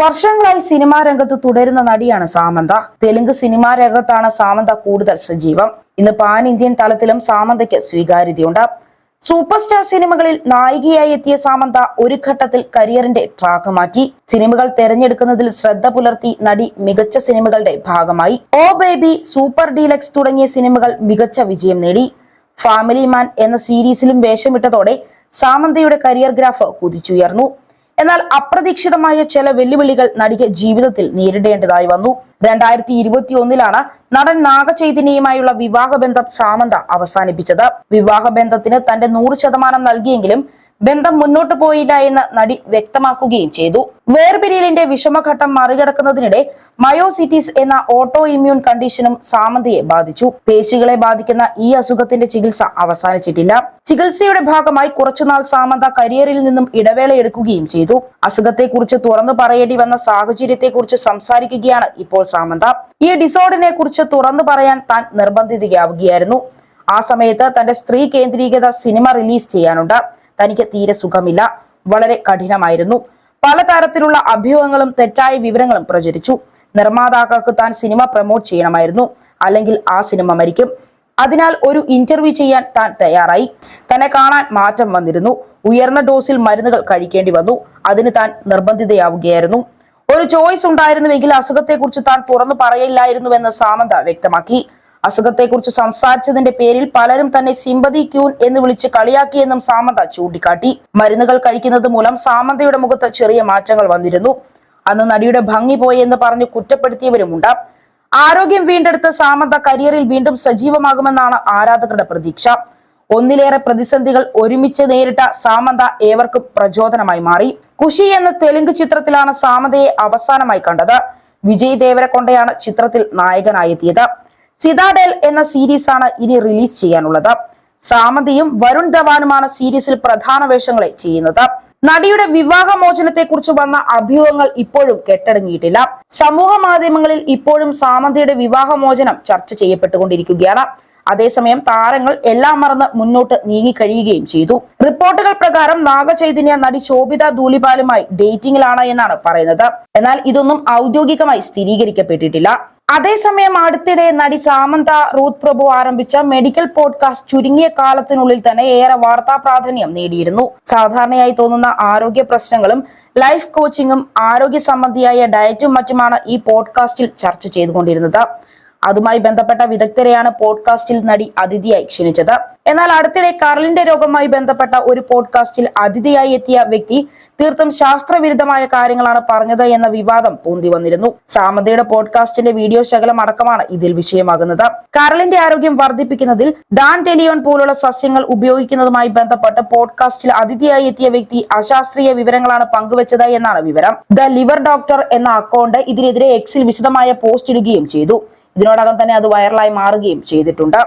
വർഷങ്ങളായി സിനിമാ രംഗത്ത് തുടരുന്ന നടിയാണ് സാമന്ത. തെലുങ്ക് സിനിമാ രംഗത്താണ് സാമന്ത കൂടുതൽ സജീവം. ഇന്ന് പാൻ ഇന്ത്യൻ തലത്തിലും സാമന്തയ്ക്ക് സ്വീകാര്യതയുണ്ട്. സൂപ്പർ സ്റ്റാർ സിനിമകളിൽ നായികയായി എത്തിയ സാമന്ത ഒരു ഘട്ടത്തിൽ കരിയറിന്റെ ട്രാക്ക് മാറ്റി. സിനിമകൾ തെരഞ്ഞെടുക്കുന്നതിൽ ശ്രദ്ധ പുലർത്തി നടി മികച്ച സിനിമകളുടെ ഭാഗമായി. ഓ ബേബി സൂപ്പർ ഡീലക്സ് തുടങ്ങിയ സിനിമകൾ മികച്ച വിജയം നേടി. ഫാമിലി മാൻ എന്ന സീരീസിലും വേഷമിട്ടതോടെ സാമന്തയുടെ കരിയർ ഗ്രാഫ് കുതിച്ചുയർന്നു. എന്നാൽ അപ്രതീക്ഷിതമായ ചില വെല്ലുവിളികൾ നടിക്ക് ജീവിതത്തിൽ നേരിടേണ്ടതായി വന്നു. രണ്ടായിരത്തി ഇരുപത്തി ഒന്നിലാണ് നടൻ നാഗചൈതന്യയുമായുള്ള വിവാഹബന്ധം സാമന്ത അവസാനിപ്പിച്ചത്. വിവാഹബന്ധത്തിന് തന്റെ നൂറ് ശതമാനം നൽകിയെങ്കിലും ബന്ധം മുന്നോട്ട് പോയില്ല എന്ന് നടി വ്യക്തമാക്കുകയും ചെയ്തു. വേർപിരിയലിന്റെ വിഷമഘട്ടം മറികടക്കുന്നതിനിടെ മയോസിറ്റീസ് എന്ന ഓട്ടോ ഇമ്മ്യൂൺ കണ്ടീഷനും സാമന്തയെ ബാധിച്ചു. പേശികളെ ബാധിക്കുന്ന ഈ അസുഖത്തിന്റെ ചികിത്സ അവസാനിച്ചിട്ടില്ല. ചികിത്സയുടെ ഭാഗമായി കുറച്ചുനാൾ സാമന്ത കരിയറിൽ നിന്നും ഇടവേള എടുക്കുകയും ചെയ്തു. അസുഖത്തെക്കുറിച്ച് തുറന്നു പറയേണ്ടി വന്ന സാഹചര്യത്തെക്കുറിച്ച് സംസാരിക്കുകയാണ് ഇപ്പോൾ സാമന്ത. ഈ ഡിസോർഡിനെ കുറിച്ച് തുറന്നു പറയാൻ താൻ നിർബന്ധിതയാവുകയായിരുന്നു. ആ സമയത്ത് തന്റെ സ്ത്രീ കേന്ദ്രീകൃത സിനിമ റിലീസ് ചെയ്യാനുണ്ട്. തനിക്ക് തീരെ സുഖമില്ല. വളരെ കഠിനമായിരുന്നു. പലതരത്തിലുള്ള അഭ്യൂഹങ്ങളും തെറ്റായ വിവരങ്ങളും പ്രചരിച്ചു. നിർമ്മാതാക്കൾക്ക് താൻ സിനിമ പ്രൊമോട്ട് ചെയ്യണമായിരുന്നു. അല്ലെങ്കിൽ ആ സിനിമ മരിക്കും. അതിനാൽ ഒരു ഇന്റർവ്യൂ ചെയ്യാൻ താൻ തയ്യാറായി. തന്നെ കാണാൻ മാറ്റം വന്നിരുന്നു. ഉയർന്ന ഡോസിൽ മരുന്നുകൾ കഴിക്കേണ്ടി വന്നു. അതിന് താൻ നിർബന്ധിതയാവുകയായിരുന്നു. ഒരു ചോയ്സ് ഉണ്ടായിരുന്നുവെങ്കിൽ അസുഖത്തെക്കുറിച്ച് താൻ തുറന്നു പറയില്ലായിരുന്നുവെന്ന് സാമന്ത വ്യക്തമാക്കി. അസുഖത്തെക്കുറിച്ച് സംസാരിച്ചതിന്റെ പേരിൽ പലരും തന്നെ സിമ്പതി ക്യൂൻ എന്ന് വിളിച്ച് കളിയാക്കിയെന്നും സാമന്ത ചൂണ്ടിക്കാട്ടി. മരുന്നുകൾ കഴിക്കുന്നത് മൂലം സാമന്തയുടെ മുഖത്ത് ചെറിയ മാറ്റങ്ങൾ വന്നിരുന്നു. അന്ന് നടിയുടെ ഭംഗി പോയി എന്ന് പറഞ്ഞ് കുറ്റപ്പെടുത്തിയവരുമുണ്ട്. ആരോഗ്യം വീണ്ടെടുത്ത സാമന്ത കരിയറിൽ വീണ്ടും സജീവമാകുമെന്നാണ് ആരാധകരുടെ പ്രതീക്ഷ. ഒന്നിലേറെ പ്രതിസന്ധികൾ ഒരുമിച്ച് നേരിട്ട സാമന്ത ഏവർക്കും പ്രചോദനമായി മാറി. കുഷി എന്ന തെലുങ്ക് ചിത്രത്തിലാണ് സാമന്തയെ അവസാനമായി കണ്ടത്. വിജയ് ദേവരെ കൊണ്ടയാണ് ചിത്രത്തിൽ നായകനായി എത്തിയത് സിതാഡേൽ എന്ന സീരീസ് ആണ് ഇനി റിലീസ് ചെയ്യാനുള്ളത്. സാമന്തിയും വരുൺ ധവാനുമാണ് സീരീസിൽ പ്രധാന വേഷങ്ങളെ ചെയ്യുന്നത്. നടിയുടെ വിവാഹമോചനത്തെ കുറിച്ച് വന്ന അഭ്യൂഹങ്ങൾ ഇപ്പോഴും കെട്ടടങ്ങിയിട്ടില്ല. സമൂഹ മാധ്യമങ്ങളിൽ ഇപ്പോഴും സാമന്തിയുടെ വിവാഹമോചനം ചർച്ച ചെയ്യപ്പെട്ടുകൊണ്ടിരിക്കുകയാണ്. അതേസമയം താരങ്ങൾ എല്ലാം മറന്ന് മുന്നോട്ട് നീങ്ങി കഴിയുകയും ചെയ്തു. റിപ്പോർട്ടുകൾ പ്രകാരം നാഗചൈതന്യ നടി ശോഭിത ധൂലിപാലുമായി ഡേറ്റിംഗിലാണ് എന്നാണ് പറയുന്നത്. എന്നാൽ ഇതൊന്നും ഔദ്യോഗികമായി സ്ഥിരീകരിക്കപ്പെട്ടിട്ടില്ല. അതേസമയം അടുത്തിടെ നടി സാമന്ത റൂത്ത് പ്രഭു ആരംഭിച്ച മെഡിക്കൽ പോഡ്കാസ്റ്റ് ചുരുങ്ങിയ കാലത്തിനുള്ളിൽ തന്നെ ഏറെ വാർത്താ പ്രാധാന്യം നേടിയിരുന്നു. സാധാരണയായി തോന്നുന്ന ആരോഗ്യ പ്രശ്നങ്ങളും ലൈഫ് കോച്ചിങ്ങും ആരോഗ്യ സംബന്ധിയായ ഡയറ്റും മറ്റുമാണ് ഈ പോഡ്കാസ്റ്റിൽ ചർച്ച ചെയ്തുകൊണ്ടിരുന്നത്. അതുമായി ബന്ധപ്പെട്ട വിദഗ്ധരെയാണ് പോഡ്കാസ്റ്റിൽ നടി അതിഥിയായി ക്ഷണിച്ചത്. എന്നാൽ അടുത്തിടെ കരളിന്റെ രോഗവുമായി ബന്ധപ്പെട്ട ഒരു പോഡ്കാസ്റ്റിൽ അതിഥിയായി എത്തിയ വ്യക്തി തീർത്തും ശാസ്ത്രവിരുദ്ധമായ കാര്യങ്ങളാണ് പറഞ്ഞത് എന്ന വിവാദം പൂന്തി വന്നിരുന്നു. സാമതയുടെ പോഡ്കാസ്റ്റിന്റെ വീഡിയോ ശകലം അടക്കമാണ് ഇതിൽ വിഷയമാകുന്നത്. കരളിന്റെ ആരോഗ്യം വർദ്ധിപ്പിക്കുന്നതിൽ ഡാൻ ടെലിയോൺ പോലുള്ള സസ്യങ്ങൾ ഉപയോഗിക്കുന്നതുമായി ബന്ധപ്പെട്ട് പോഡ്കാസ്റ്റിൽ അതിഥിയായി എത്തിയ വ്യക്തി അശാസ്ത്രീയ വിവരങ്ങളാണ് പങ്കുവച്ചത് എന്നാണ് വിവരം. ദ ലിവർ ഡോക്ടർ എന്ന അക്കൗണ്ട് ഇതിനെതിരെ എക്സിൽ വിശദമായ പോസ്റ്റ് ഇടുകയും ചെയ്തു. ഇതിനോടകം തന്നെ അത് വൈറലായി മാറുകയും ചെയ്തിട്ടുണ്ട്.